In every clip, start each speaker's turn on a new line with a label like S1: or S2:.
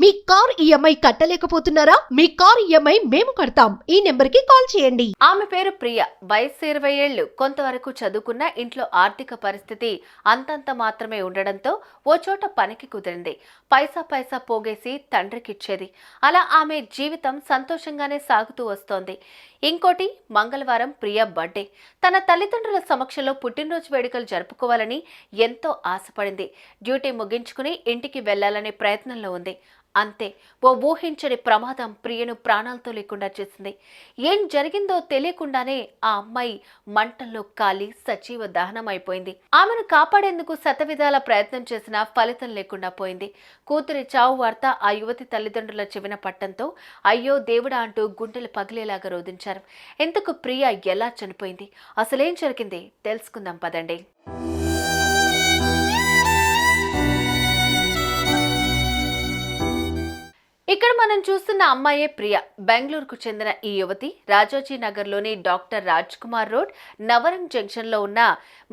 S1: మీ car EMI కట్టలేకపోతున్నారా? మీ car EMI మేము కడతాం. ఈ నెంబర్కి కాల్ చేయండి.
S2: ఆమె పేరు ప్రియ. వయస్సు ఇరవై ఏళ్ళు కొంతవరకు చదువుకున్న ఇంట్లో ఆర్థిక పరిస్థితి అంతంత మాత్రమే ఉండడంతో ఓ చోట పనికి కుదిరింది. పైసా పైసా పోగేసి తండ్రికిచ్చేది. అలా ఆమె జీవితం సంతోషంగానే సాగుతూ వస్తోంది. ఇంకోటి మంగళవారం ప్రియ బర్త్డే. తన తల్లిదండ్రుల సమక్షంలో పుట్టినరోజు వేడుకలు జరుపుకోవాలని ఎంతో ఆశపడింది. డ్యూటీ ముగించుకుని ఇంటికి వెళ్ళాలనే ప్రయత్నంలో ఉంది. అంతే. ఓ ఊహించని ప్రమాదం ప్రియను ప్రాణాలతో లేకుండా చేసింది. ఏం జరిగిందో తెలియకుండానే ఆ అమ్మాయి మంటల్లో కాలి సజీవ దహనం అయిపోయింది ఆమెను కాపాడేందుకు శతవిధాల ప్రయత్నం చేసినా ఫలితం లేకుండా పోయింది. కూతురి చావు వార్త ఆ యువతి తల్లిదండ్రుల చెవిన పట్టంతో అయ్యో దేవుడా అంటూ గుండెలు పగిలేలాగా రోధించారు. ఎందుకు ప్రియ? ఎలా చనిపోయింది? అసలేం జరిగింది? తెలుసుకుందాం పదండి. ఇక్కడ మనం చూస్తున్న అమ్మాయే ప్రియ. బెంగళూరుకు చెందిన ఈ యువతి రాజాజీ నగర్లోని డాక్టర్ రాజ్ కుమార్ రోడ్ నవరంగ్ జంక్షన్లో ఉన్న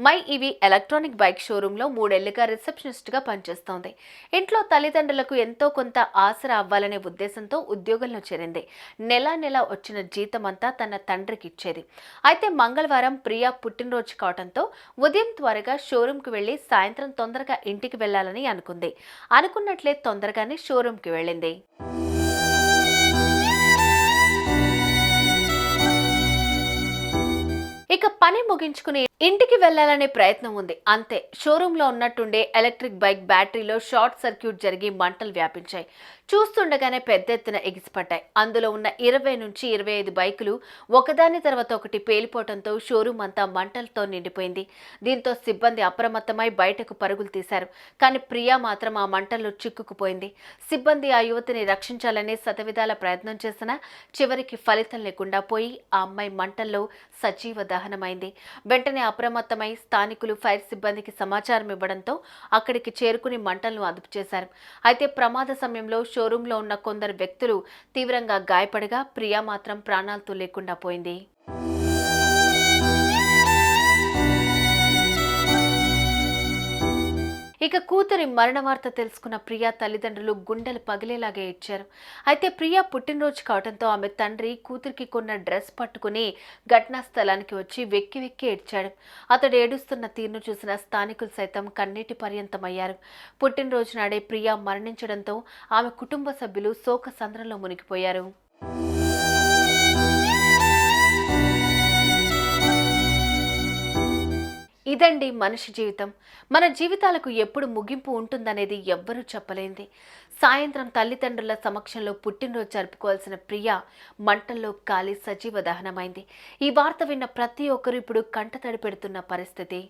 S2: మై ఇవి ఎలక్ట్రానిక్ బైక్ షోరూంలో మూడేళ్ళుగా రిసెప్షనిస్ట్గా పనిచేస్తోంది. ఇంట్లో తల్లిదండ్రులకు ఎంతో కొంత ఆసరా అవ్వాలనే ఉద్దేశంతో ఉద్యోగంలో చేరింది. నెలా నెల వచ్చిన జీతం అంతా తన తండ్రికి ఇచ్చేది. అయితే మంగళవారం ప్రియ పుట్టినరోజు కావడంతో ఉదయం త్వరగా షోరూంకి వెళ్ళి సాయంత్రం తొందరగా ఇంటికి వెళ్ళాలని అనుకుంది. అనుకున్నట్లే తొందరగానే షోరూంకి వెళ్ళింది. ఇక పని ముగించుకుని ఇంటికి వెళ్ళాలనే ప్రయత్నం ఉంది. అంతే షోరూంలో ఉన్నట్టుండే ఎలక్ట్రిక్ బైక్ బ్యాటరీలో షార్ట్ సర్క్యూట్ జరిగి మంటలు వ్యాపించాయి. చూస్తుండగానే పెద్ద ఎత్తున ఎగిసిపడ్డాయి. అందులో ఉన్న ఇరవై నుంచి ఇరవై ఐదు బైకులు ఒకదాని తర్వాత ఒకటి పేలిపోవడంతో షోరూం అంతా మంటలతో నిండిపోయింది. దీంతో సిబ్బంది అప్రమత్తమై బయటకు పరుగులు తీశారు. కానీ ప్రియా మాత్రం ఆ మంటల్లో చిక్కుకుపోయింది. సిబ్బంది ఆ యువతిని రక్షించాలనే శతవిధాల ప్రయత్నం చేసినా చివరికి ఫలితం లేకుండా పోయి ఆ అమ్మాయి మంటల్లో సజీవ దహనమైంది. వెంటనే అప్రమత్తమై స్థానికులు ఫైర్ సిబ్బందికి సమాచారం ఇవ్వడంతో అక్కడికి చేరుకుని మంటలను అదుపు చేశారు. అయితే ప్రమాద సమయంలో షోరూంలో ఉన్న కొందరు వ్యక్తులు తీవ్రంగా గాయపడగా ప్రియా మాత్రం ప్రాణాలతో లేకుండా పోయింది. ఇక కూతురి మరణ వార్త తెలుసుకున్న ప్రియా తల్లిదండ్రులు గుండెలు పగిలేలాగా ఇచ్చారు. అయితే ప్రియా పుట్టినరోజు కావడంతో ఆమె తండ్రి కూతురికి కొన్న డ్రెస్ పట్టుకుని ఘటనా స్థలానికి వచ్చి వెక్కి వెక్కి ఏడ్చాడు. అతడు ఏడుస్తున్న తీరును చూసిన స్థానికులు సైతం కన్నీటి పర్యంతమయ్యారు. పుట్టినరోజు నాడే ప్రియా మరణించడంతో ఆమె కుటుంబ సభ్యులు శోక సంద్రంలో మునిగిపోయారు. ఇదండి మనిషి జీవితం. మన జీవితాలకు ఎప్పుడు ముగింపు ఉంటుందనేది ఎవ్వరూ చెప్పలేంది. సాయంత్రం తల్లిదండ్రుల సమక్షంలో పుట్టినరోజు జరుపుకోవాల్సిన ప్రియ మంటల్లో కాలి సజీవ దహనమైంది. ఈ వార్త విన్న ప్రతి ఒక్కరు ఇప్పుడు కంటతడి పెడుతున్న పరిస్థితి.